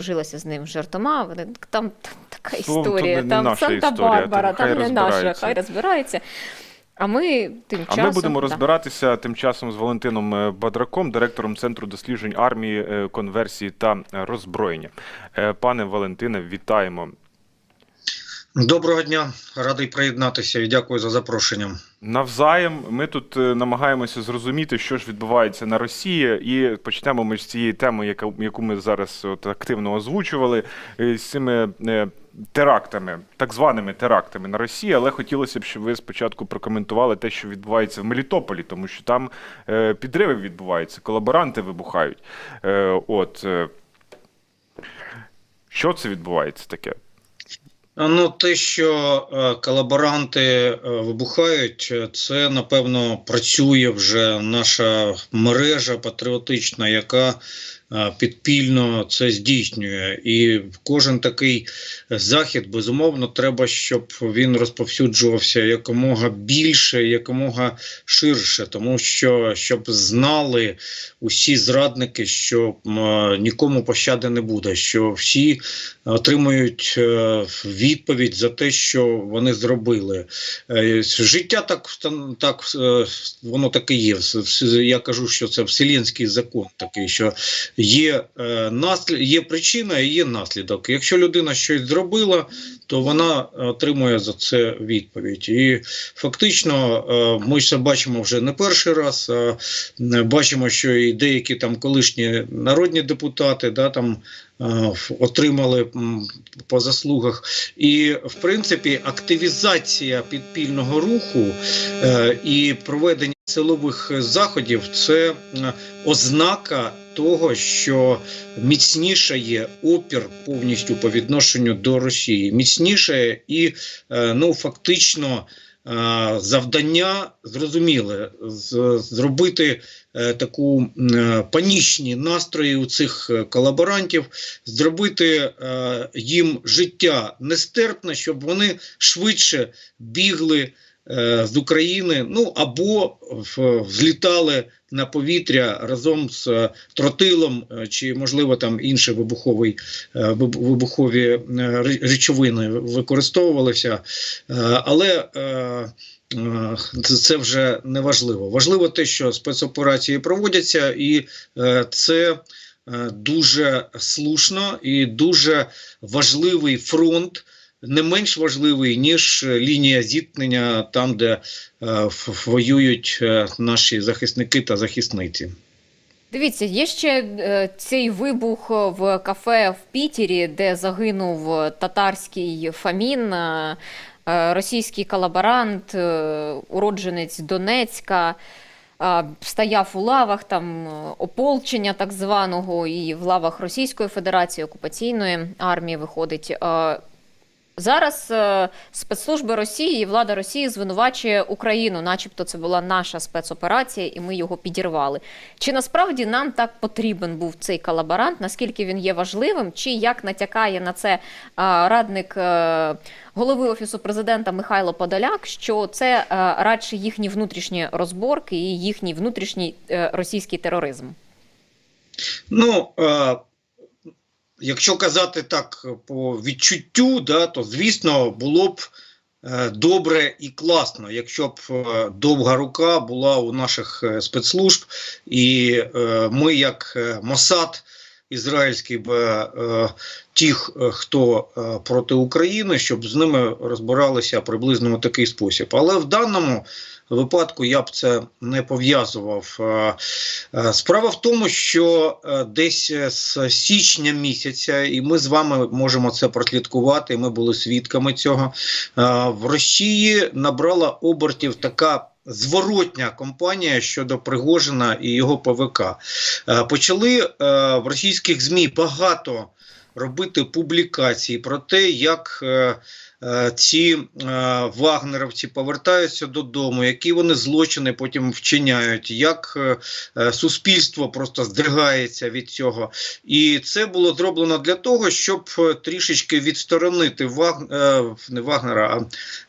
Дружилася з ним жартома. Вони там, там така то історія, не там Санта-Барбара, там не наша, хай розбирається. А ми тим А часом. ми будемо розбиратися тим часом з Валентином е, Бадраком, директором Центру досліджень армії, е, конверсії та е, роззброєння. Пане Валентине, вітаємо. Доброго дня, радий приєднатися і дякую за запрошення. Навзаєм ми тут е, намагаємося зрозуміти, що ж відбувається на Росії, і почнемо ми з цієї теми, яку ми зараз от активно озвучували, е, з цими е, терактами, так званими терактами на Росії. Але хотілося б, щоб ви спочатку прокоментували те, що відбувається в Мелітополі, тому що там підриви відбуваються, колаборанти вибухають. От що це відбувається таке? Ну, те, що е, колаборанти е, вибухають, е, це напевно працює вже наша мережа патріотична, яка підпільно це здійснює. І кожен такий захід, безумовно, треба, щоб він розповсюджувався якомога більше, якомога ширше, тому що щоб знали усі зрадники, що нікому пощади не буде, що всі отримують е, відповідь за те, що вони зробили. Е, Життя так так е, воно так і є. Я кажу, що це вселенський закон такий, що є е, наслід, є причина і є наслідок. Якщо людина щось зробила, то вона отримує за це відповідь. І фактично е, ми це бачимо вже не перший раз. е, Бачимо, що і деякі там колишні народні депутати, да там е, отримали по заслугах. І в принципі активізація підпільного руху і проведення силових заходів це е, ознака того, що міцніше є опір повністю по відношенню до Росії, міцніше і е, ну фактично. е, Завдання зрозуміле зробити таку панічні настрої у цих колаборантів, зробити їм життя нестерпне, щоб вони швидше бігли з України, ну або взлітали на повітря разом з е, тротилом е, чи, можливо, там інші вибуховий, е, вибухові е, речовини використовувалися. Е, Але е, е, це- вже не важливо. Важливо те, що спецоперації проводяться, і е, це е, дуже слушно і дуже важливий фронт. Не менш важливий ніж е, лінія зіткнення там, де е, воюють е, наші захисники та захисниці. Дивіться, є ще цей вибух в кафе в Пітері, де загинув татарський фамін, російський колаборант, уродженець Донецька. Стояв у лавах там ополчення так званого, і в лавах Російської Федерації окупаційної армії виходить. Зараз е, спецслужби Росії і влада Росії звинувачує Україну, начебто це була наша спецоперація, і ми його підірвали. Чи насправді нам так потрібен був цей колаборант? Наскільки він є важливим? Чи як натякає на це е, радник е, голови офісу президента Михайло Подоляк? Що це радше їхні внутрішні розборки і їхній внутрішній російський тероризм? Ну, якщо казати так по відчуттю, да, то звісно було б е, добре і класно, якщо б е, довга рука була у наших е, спецслужб, і е, ми, як е, Мосад ізраїльський, б, е, тих, е, хто е, проти України, щоб з ними розбиралися приблизно у такий спосіб. Але в даному випадку я б це не пов'язував. Справа в тому, що десь з січня місяця, і ми з вами можемо це прослідкувати. Ми були свідками цього. В Росії набрала обертів така. Зворотня компанія щодо Пригожина і його ПВК. Е, почали е, в російських змі багато робити публікацій про те, як е, ці е, вагнеровці повертаються додому, які вони злочини потім вчиняють, як е, е, суспільство просто здригається від цього. І це було зроблено для того, щоб е, трішечки відсторонити Ваг... е, не Вагнера, а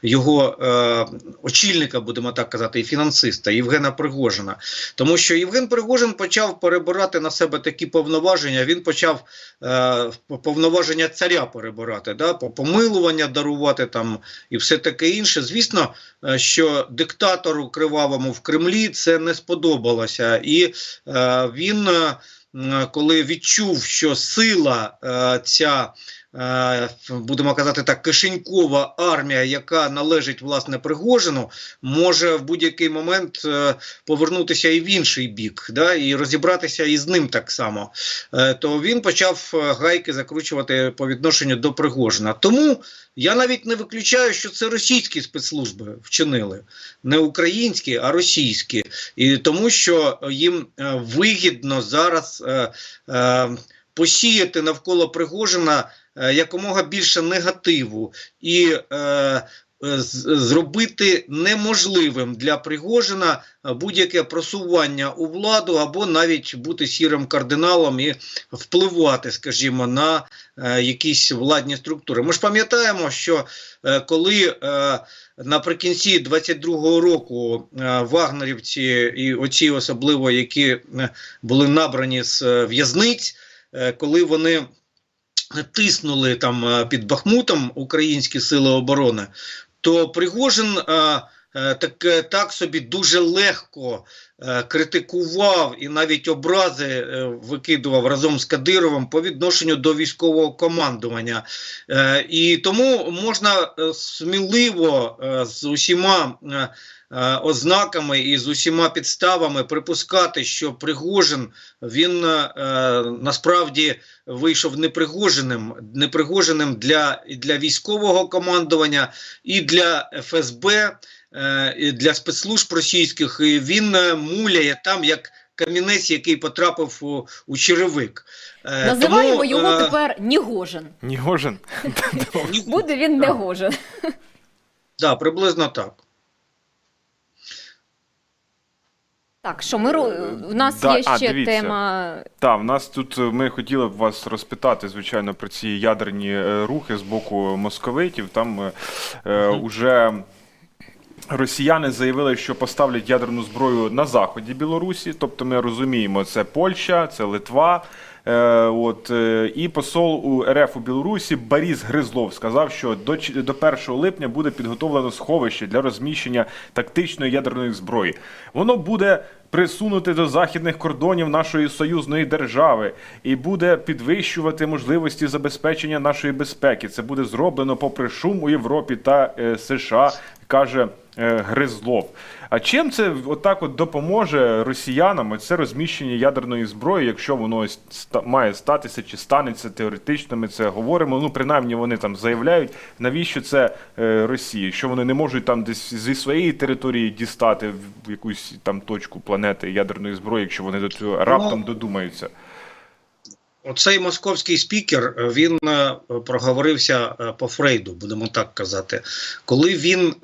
його е, очільника, будемо так казати, і фінансиста Євгена Пригожина. Тому що Євген Пригожин почав перебирати на себе такі повноваження. Він почав е, повноваження царя перебирати, да, помилування дарувати там і все таке інше. Звісно, е, що диктатору кривавому в Кремлі це не сподобалося, і е, він, е, коли відчув, що сила е, ця. Е, Будемо казати так, кишенькова армія, яка належить власне Пригожину, може в будь-який момент е, повернутися і в інший бік, да, і розібратися із ним так само. Е, то він почав гайки закручувати по відношенню до Пригожина. Тому я навіть не виключаю, що це російські спецслужби вчинили, не українські, а російські, і тому, що їм вигідно зараз посіяти навколо Пригожина е, якомога більше негативу і е, зробити неможливим для Пригожина е, будь-яке просування у владу або навіть бути сірим кардиналом і впливати, скажімо, на е, якісь владні структури. Ми ж пам'ятаємо, що е, коли е, наприкінці 22-го року е, вагнерівці і оці особливо, які е, були набрані з е, в'язниць, е, коли вони тиснули там е, під Бахмутом українські сили оборони, то Пригожин е, е, так, е, так собі дуже легко е, критикував і навіть образи е, викидував разом з Кадировим по відношенню до військового командування. Е, і тому можна е, сміливо е, з усіма. е, е, Ознаками і з усіма підставами припускати, що Пригожин він е, насправді вийшов непригоженим, непригоженим для, для військового командування, і для ФСБ, е, для спецслужб російських. І він е, муляє там як камінець, який потрапив у, у черевик. Е, Називаємо тому, його е, тепер Нігожин. Нігожин. Буде він Негожин. да, приблизно так. Так, що ми у нас Да, є ще дивіться. тема. Так, в нас тут е, ми хотіли б вас розпитати, звичайно, про ці ядерні е, рухи з боку московитів. Там е, е, уже росіяни заявили, що поставлять ядерну зброю на заході Білорусі. Тобто ми розуміємо, це Польща, це Литва. Е, от, е, і посол у РФ у Білорусі Борис Гризлов сказав, що до, до 1 липня буде підготовлено сховище для розміщення тактичної ядерної зброї. Воно буде присунути до західних кордонів нашої союзної держави і буде підвищувати можливості забезпечення нашої безпеки. Це буде зроблено попри шум у Європі та е, США, каже е, Гризлов. А чим це отак от допоможе росіянам це розміщення ядерної зброї, якщо воно має статися чи станеться теоретично? Ми це говоримо. Ну принаймні вони там заявляють, навіщо це е, Росії? Що вони не можуть там десь зі своєї території дістати в якусь там точку планети ядерної зброї, якщо вони до цього раптом додумаються. Оцей московський спікер е, він е, проговорився е, по Фрейду, будемо так казати. Коли він